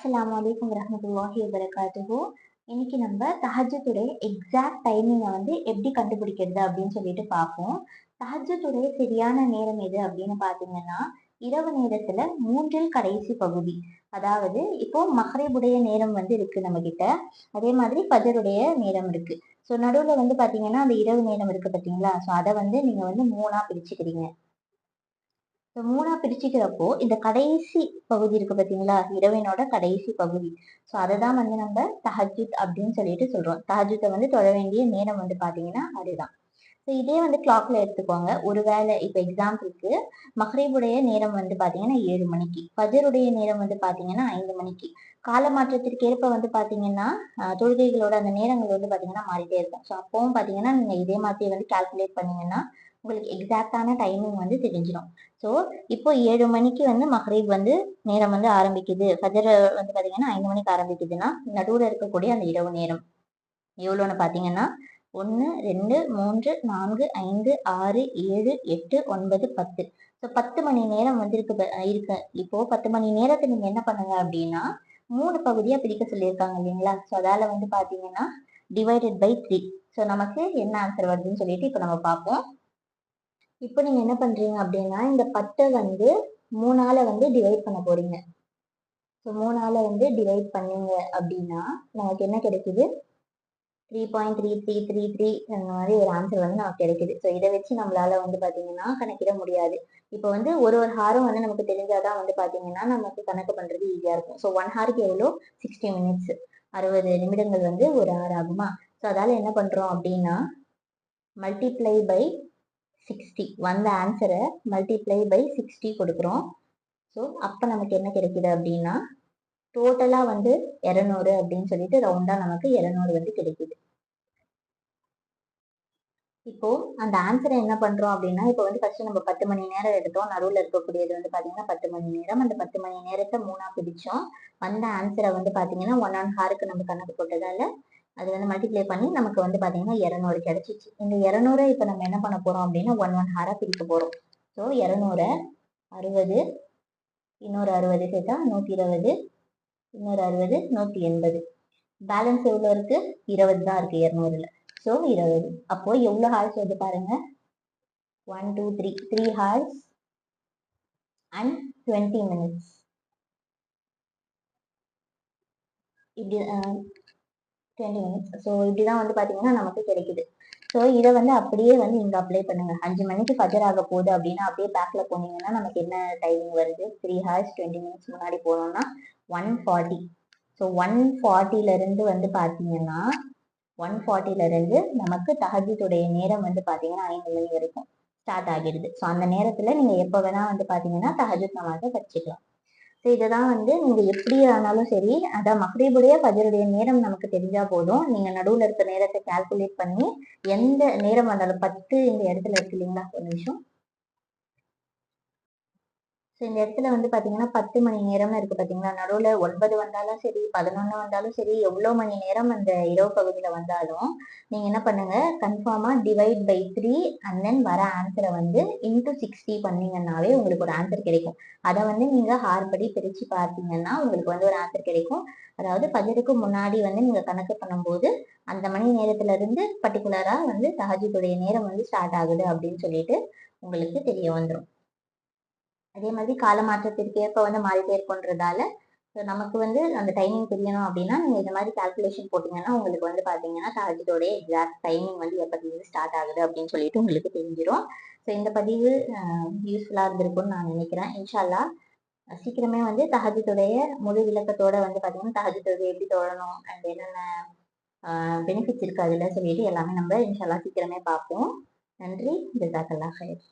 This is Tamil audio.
அஸ்லாம் வலைக்கம் வரஹ்மத்துல்லாஹி வபரகாத்துஹு. இன்னைக்கு நம்ம தஹஜத்துடைய எக்ஸாக்ட் டைமிங்கை வந்து எப்படி கண்டுபிடிக்கிறது அப்படின்னு சொல்லிட்டு பார்ப்போம். தஹஜத்துடைய சரியான நேரம் எது அப்படின்னு பார்த்தீங்கன்னா இரவு நேரத்துல மூன்றில் கடைசி பகுதி. அதாவது இப்போ மஹ்ரிபுடைய நேரம் வந்து இருக்கு நம்ம கிட்ட அதே மாதிரி பஜருடைய நேரம் இருக்கு. ஸோ நடுவில் வந்து பார்த்தீங்கன்னா அந்த இரவு நேரம் இருக்கு பார்த்தீங்களா? ஸோ அதை வந்து நீங்க வந்து மூணா பிரிச்சுக்கிறீங்க. ஸோ மூணா பிரிச்சுக்கிறப்போ இந்த கடைசி பகுதி இருக்கு பார்த்தீங்களா இரவினோட கடைசி பகுதி. ஸோ அதை தான் வந்து நம்ம தஹஜுத் அப்படின்னு சொல்லிட்டு சொல்றோம். தஹஜுத்தை வந்து தொழ வேண்டிய நேரம் வந்து பார்த்தீங்கன்னா அதுதான். ஸோ இதே வந்து கிளாக்ல எடுத்துக்கோங்க. ஒருவேளை இப்போ எக்ஸாம்பிளுக்கு மஹ்ரீபுடைய நேரம் வந்து பார்த்தீங்கன்னா ஏழு மணிக்கு. ஃபஜருடைய நேரம் வந்து பார்த்தீங்கன்னா ஐந்து மணிக்கு. கால மாற்றத்திற்கு ஏற்ப வந்து பார்த்தீங்கன்னா தொழுகைகளோட அந்த நேரங்கள் வந்து பார்த்தீங்கன்னா மாறிட்டே இருக்கும். ஸோ அப்பவும் பார்த்தீங்கன்னா நீங்கள் இதே மாதிரி வந்து கால்குலேட் பண்ணீங்கன்னா உங்களுக்கு எக்ஸாக்டான டைமிங் வந்து தெரிஞ்சிடும் ஸோ இப்போ ஏழு மணிக்கு வந்து மஹ்ரீப் வந்து நேரம் வந்து ஆரம்பிக்குது. ஃபஜர் வந்து பார்த்தீங்கன்னா ஐந்து மணிக்கு ஆரம்பிக்குதுன்னா நடுவில் இருக்கக்கூடிய அந்த இரவு நேரம். எவ்வளோன்னு பார்த்தீங்கன்னா ஒன்று ரெண்டு மூன்று நான்கு ஐந்து ஆறு ஏழு எட்டு ஒன்பது பத்து. ஸோ பத்து மணி நேரம் வந்து இருக்கு ப- இருக்கு. இப்போ பத்து மணி நேரத்தை நீங்க என்ன பண்ணுங்க அப்படின்னா மூணு பகுதியா பிரிக்க சொல்லியிருக்காங்க இல்லைங்களா? ஸோ அதால வந்து பாத்தீங்கன்னா டிவைடட் பை த்ரீ ஸோ நமக்கு என்ன ஆன்சர் வருதுன்னு சொல்லிட்டு இப்போ நம்ம பார்ப்போம். இப்போ நீங்க என்ன பண்றீங்க அப்படின்னா இந்த பத்தை வந்து மூணால வந்து டிவைட் பண்ண போறீங்க. ஸோ மூணால வந்து டிவைட் பண்ணீங்க அப்படின்னா நமக்கு என்ன கிடைக்குது? Three point three three three three அந்த மாதிரி ஒரு ஆன்சர் வந்து நமக்கு கிடைக்குது. ஸோ இதை வச்சு நம்மளால வந்து பார்த்தீங்கன்னா கணக்கிட முடியாது. இப்போ வந்து ஒரு ஒரு ஹாரும் வந்து நமக்கு தெரிஞ்சாதான் வந்து பார்த்தீங்கன்னா நமக்கு கணக்கு பண்ணுறது ஈஸியாக இருக்கும். ஸோ ஒன் ஹாருக்கு எவ்வளோ? சிக்ஸ்டி மினிட்ஸ் அறுபது நிமிடங்கள் வந்து ஒரு ஹார் ஆகுமா? ஸோ அதால் என்ன பண்ணுறோம் அப்படின்னா மல்டிப்ளை பை சிக்ஸ்டி வந்த ஆன்சரை மல்டிப்ளை பை சிக்ஸ்டி கொடுக்குறோம். ஸோ அப்போ நமக்கு என்ன கிடைக்குது அப்படின்னா டோட்டலாக வந்து இரநூறு அப்படின்னு சொல்லிட்டு ரவுண்டாக நமக்கு இரநூறு வந்து கிடைக்குது. இப்போ அந்த ஆன்சரை என்ன பண்றோம் அப்படின்னா இப்போ வந்து ஃபர்ஸ்ட் நம்ம பத்து மணி நேரம் எடுத்தோம். நடுவில் இருக்கக்கூடியது வந்து பாத்தீங்கன்னா பத்து மணி நேரம். அந்த பத்து மணி நேரத்தை மூணா பிரிச்சோம். வந்த ஆன்சரை வந்து பாத்தீங்கன்னா ஒன் அண்ட் ஹாருக்கு நம்ம கணக்கு போட்டதால அது வந்து மல்டிப்ளை பண்ணி நமக்கு வந்து பார்த்தீங்கன்னா இரநூறு கிடைச்சிச்சு. இந்த இரநூறை இப்போ நம்ம என்ன பண்ண போகிறோம் அப்படின்னா ஒன் ஒன் ஹாராக பிரிக்க போகிறோம் ஸோ இரநூறு அறுபது இன்னொரு அறுபது சேர்த்தா நூற்றி இருபது இன்னொரு அறுபது நூற்றி எண்பது. பேலன்ஸ் எவ்வளோ இருக்குது இருபது தான் இருக்குது இரநூறுல. ஸோ இருபது. அப்போது எவ்வளோ ஹார்ஸ் வந்து பாருங்கள் one two three three horse and twenty minutes இப்படி டுவெண்ட்டி மினிட்ஸ் ஸோ இப்படிதான் வந்து பார்த்தீங்கன்னா நமக்கு கிடைக்குது. ஸோ இதை வந்து அப்படியே வந்து இங்கே அப்ளை பண்ணுங்க. அஞ்சு மணிக்கு ஃபஜர் ஆக போகுது அப்படின்னா அப்படியே பேக்கில் போனீங்கன்னா நமக்கு என்ன டைமிங் வருது? த்ரீ ஹார்ஸ் டுவெண்ட்டி மினிட்ஸ் முன்னாடி போனோம்னா ஒன் ஃபார்ட்டி ஸோ ஒன் ஃபார்ட்டிலேருந்து வந்து பார்த்தீங்கன்னா ஒன் ஃபார்ட்டிலேருந்து நமக்கு தகஜத்துடைய நேரம் வந்து பார்த்தீங்கன்னா ஐந்து மணி வரைக்கும் ஸ்டார்ட் ஆகிடுது. ஸோ அந்த நேரத்தில் நீங்கள் எப்போ வேணால் வந்து பார்த்தீங்கன்னா தகஜத் நமாஸை படிச்சுக்கலாம் ஸோ இதுதான் வந்து நீங்கள் எப்படி ஆனாலும் சரி அதான் மகரீபுடைய பதிலுடைய நேரம் நமக்கு தெரிஞ்சால் போதும். நீங்கள் நடுவில் இருக்க நேரத்தை கால்குலேட் பண்ணி எந்த நேரம் வந்தாலும் பத்து இந்த இடத்துல இருக்கு இல்லைங்களா? ஒரு நிமிஷம். ஸோ இந்த இடத்துல வந்து பார்த்தீங்கன்னா பத்து மணி நேரம்னு இருக்கு பார்த்தீங்களா நடுவில் ஒன்பது வந்தாலும் சரி பதினொன்று வந்தாலும் சரி எவ்வளோ மணி நேரம் அந்த இரவு பகுதியில் வந்தாலும் நீங்கள் என்ன பண்ணுங்க? கன்ஃபார்மாக divide by three and then வர ஆன்சரை வந்து இன்டூ சிக்ஸ்டி பண்ணீங்கன்னாவே உங்களுக்கு ஒரு ஆன்சர் கிடைக்கும். அதை வந்து நீங்கள் ஹார் படி பிரித்து பார்த்தீங்கன்னா உங்களுக்கு வந்து ஒரு ஆன்சர் கிடைக்கும். அதாவது பஜருக்கு முன்னாடி வந்து நீங்கள் கணக்கு பண்ணும்போது அந்த மணி நேரத்துல இருந்து பர்டிகுலராக வந்து தஹஜுடைய நேரம் வந்து ஸ்டார்ட் ஆகுது அப்படின்னு சொல்லிட்டு உங்களுக்கு தெரிய வந்துடும் அதே மாதிரி கால மாற்றத்திற்கு ஏற்ப வந்து மாறிட்டே இருக்குன்றதால ஸோ நமக்கு வந்து அந்த டைமிங் தெரியணும் அப்படின்னா நீங்கள் இந்த மாதிரி கால்குலேஷன் போட்டிங்கன்னா உங்களுக்கு வந்து பார்த்தீங்கன்னா தஹஜுடைய எக்ஸாக்ட் டைமிங் வந்து எப்போதுலேருந்து ஸ்டார்ட் ஆகுது அப்படின்னு சொல்லிட்டு உங்களுக்கு தெரிஞ்சிடும் ஸோ இந்த பதிவு யூஸ்ஃபுல்லாக இருந்திருக்கும்னு நான் நினைக்கிறேன். இன்ஷால்லா சீக்கிரமே வந்து தகஜத்துடைய முழு விளக்கத்தோட வந்து பார்த்தீங்கன்னா தகஜத்தோட எப்படி தொடணும் அண்ட் என்னென்ன பெனிஃபிட்ஸ் இருக்கு அதில் சொல்லிட்டு எல்லாமே நம்ம இன்ஷால்லா சீக்கிரமே பார்ப்போம். நன்றி. ஜசாக்கல்லா ஹயர்